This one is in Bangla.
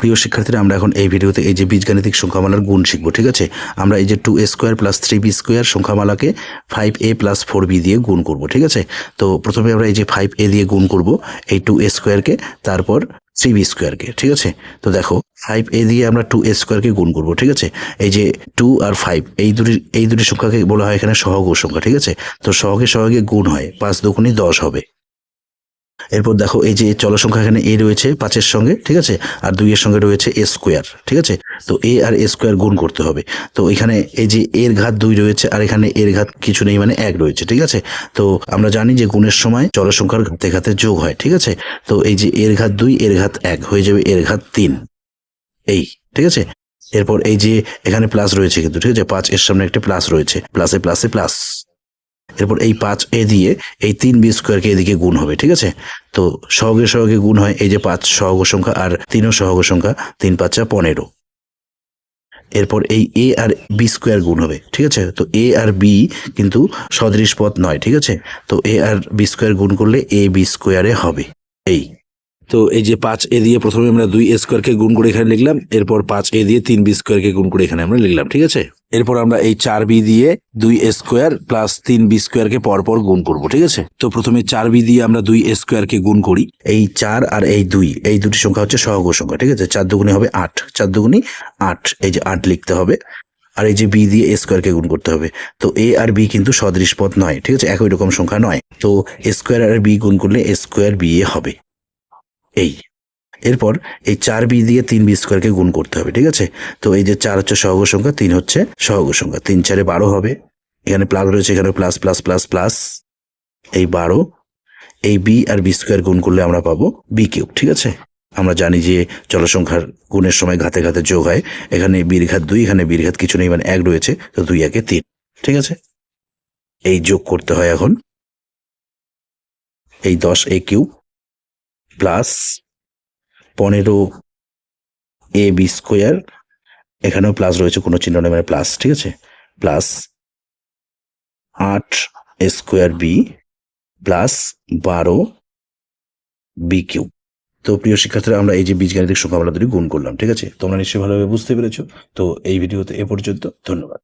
প্রিয় শিক্ষার্থীরা, আমরা এখন এই ভিডিওতে এই যে বীজগাণিতিক সংখ্যামালার গুণ শিখব, ঠিক আছে? আমরা এই যে two A square plus three B square সংখ্যামালাকে five A plus four B দিয়ে গুণ করব, ঠিক আছে? তো প্রথমে আমরা এই যে ফাইভ এ দিয়ে গুণ করব, এই টু এ স্কোয়ারকে তারপর থ্রি বি স্কোয়ারকে ঠিক আছে? তো দেখো ফাইভ এ দিয়ে আমরা টু এ স্কোয়ারকে গুণ করব, ঠিক আছে? এই যে টু আর ফাইভ এই দুটি এই দুটি সংখ্যাকে বলা হয় এখানে সহগ সংখ্যা, ঠিক আছে? তো সহগে সহগে গুণ হয়, পাঁচ দুগুণই দশ হবে। এরপর দেখো এই যে চল সংখ্যা এখানে এ রয়েছে পাঁচের সঙ্গে, ঠিক আছে? আর দুইয়ের সঙ্গে রয়েছে এ স্কোয়ার, ঠিক আছে? তো এ আর এ স্কোয়ার গুণ করতে হবে। তো এখানে এই যে এর ঘাত দুই রয়েছে আর এখানে এর ঘাত কিছু নেই মানে এক রয়েছে, ঠিক আছে? তো আমরা জানি যে গুণের সময় চল সংখ্যার ঘাতে ঘাতে যোগ হয়, ঠিক আছে? তো এই যে এর ঘাত দুই, এর ঘাত এক হয়ে যাবে এর ঘাত তিন। এই, ঠিক আছে? এরপর এই যে এখানে প্লাস রয়েছে কিন্তু, ঠিক আছে? পাঁচ এর সামনে একটা প্লাস রয়েছে প্লাসে প্লাসে প্লাস এরপর এই পাঁচ এ দিয়ে এই তিন বি স্কোয়ারকে এদিকে গুণ হবে, ঠিক আছে? তো সহগে সহগে গুণ হয় এই যে পাঁচ সহগ সংখ্যা আর তিনও সহগ সংখ্যা, তিন পাঁচা পনেরো। এরপর এই এ আর বি স্কোয়ার গুণ হবে, ঠিক আছে? তো এ আর বি কিন্তু সদৃশ পথ নয়, ঠিক আছে? তো এ আর বি স্কোয়ার গুণ করলে এ বি স্কোয়ারে হবে, এই। তো এই যে পাঁচ এ দিয়ে প্রথমে আমরা দুই এ স্কোয়ারকে গুণ করে এখানে লিখলাম, এরপর পাঁচ এ দিয়ে তিন বি স্কোয়ারকে গুণ করে এখানে আমরা লিখলাম, ঠিক আছে? এরপর আমরা এই চার বি দিয়ে দুই এ স্কোয়ার প্লাস তিন বি স্কোয়ারকে পরপর গুণ করব, ঠিক আছে? তো প্রথমে চার বি দিয়ে আমরা দুই এ স্কোয়ারকে গুণ করি, এই চার আর এই দুই, এই দুটি সংখ্যা হচ্ছে সহগ সংখ্যা, ঠিক আছে? চার দুগুণে হবে আট, চার দুগুণি আট, এই যে আট লিখতে হবে, আর এই যে বি দিয়ে এ স্কোয়ারকে গুণ করতে হবে, তো এ আর বি কিন্তু সদৃশ পথ নয়, ঠিক আছে? একই রকম সংখ্যা নয়, তো এ স্কোয়ার আর বি গুণ করলে এ স্কোয়ার বি এ হবে। এই। এরপর এই চার বি দিয়ে তিন বি স্কোয়ারকে গুণ করতে হবে, ঠিক আছে? তো এই যে চার হচ্ছে সহগ সংখ্যা, তিন হচ্ছে সহগ সংখ্যা। তিন চারে বারো হবে। এখানে প্লাস রয়েছে, এখানে প্লাস প্লাস প্লাস প্লাস এই বারো, এই বি আর বি স্কোয়ার গুণ করলে আমরা পাবো বি কিউব ঠিক আছে? আমরা জানি যে জলসংখ্যার গুণের সময় ঘাতে ঘাতে যোগ হয়। এখানে বীর ঘাত দুই, এখানে বীর ঘাত কিছু নেই মানে এক রয়েছে, তো দুই, একে তিন, ঠিক আছে? এই যোগ করতে হয় এখন। এই দশ এ কিউব প্লাস পনেরো এ বি স্কোয়ার এখানেও প্লাস রয়েছে, কোনো চিহ্ন নেই মানে প্লাস ঠিক আছে? প্লাস আট স্কোয়ার বি প্লাস বারো বি কিউ তো প্রিয় শিক্ষার্থীরা, আমরা এই যে বীজগাণিতিক সংখ্যামালা দুটি গুণ করলাম, ঠিক আছে? তোমরা নিশ্চয়ই ভালোভাবে বুঝতে পেরেছ। তো এই ভিডিওতে এ পর্যন্ত, ধন্যবাদ।